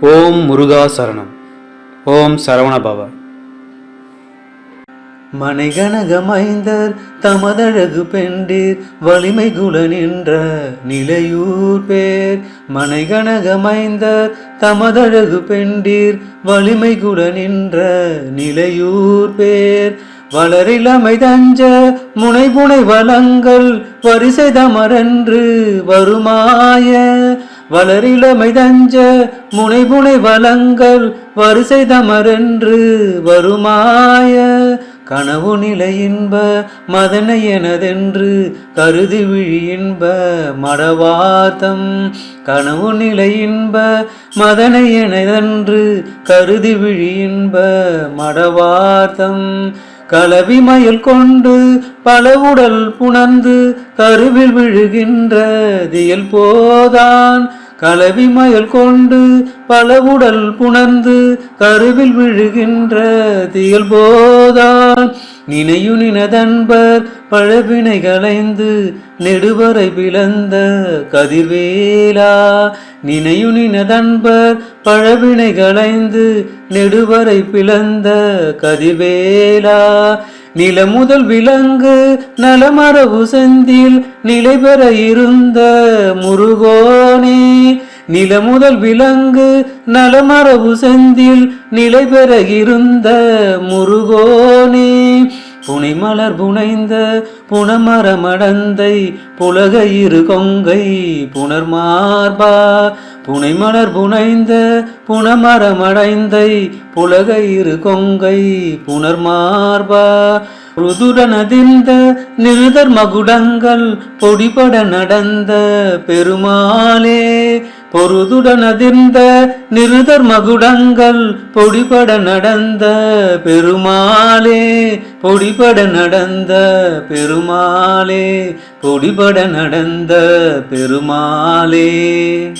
ஓம் முருகா சரணம். ஓம் சரவண சரவணபவ. மனைகனகமைந்தர் தமதழகு பெண்டீர் வலிமை குல நின்ற நிலையூர் பேர். மனைகனகமைந்தர் தமதழகு பெண்டீர் வலிமை குல நின்ற நிலையூர் பேர். வளரிலமை தஞ்ச முனைபுனை வளங்கள் வரிசை தமரன்று வருமாய. வளரிலமை தஞ்ச முனைபுனை வளங்கள் வரிசை தமரென்று வருமாய கனவு நிலை இன்ப மதனை எனதென்று கருதி விழி இன்ப மடவாதம் கனவு நிலை இன்ப மதனை எனதென்று கருதி விழி இன்ப மடவாதம் கலவி மயில் கொண்டு பல உடல் புணர்ந்து கருவில் விழுகின்ற தியல் போதான். கலவி மயல் கொண்டு பல உடல் புணர்ந்து கருவில் விழுகின்ற தியல் போதான் நினையு நினதன்பர் பழவினை களைந்து நெடுவரை பிளந்த கதிர்வேலா. நினையு நினதன்பர் பழவினை களைந்து நெடுவரை பிளந்த கதிர்வேலா. நில முதல் விலங்கு நலமரபு செந்தில் நிலை பெற இருந்த முருகோனே. நில முதல் விலங்கு நலமரபு செந்தில் நிலை பெற இருந்த முருகோனே. புனைமலர் புனைந்த புனமரமடந்தை புலகையிரு இரு கொங்கை புனர்மார்பா. புனை மலர் புனைந்த புனமரமடைந்தை புலகை இரு கொங்கை புனர்மார்பா. நதிந்த நிருதர் மகுடங்கள் பொடிபட நடந்த பெருமாளே. பொருதுடனதிர்ந்த நிருதர் மகுடங்கள் பொடிபட நடந்த பெருமாளே. பொடிபட நடந்த பெருமாளே. பொடிபட நடந்த பெருமாளே.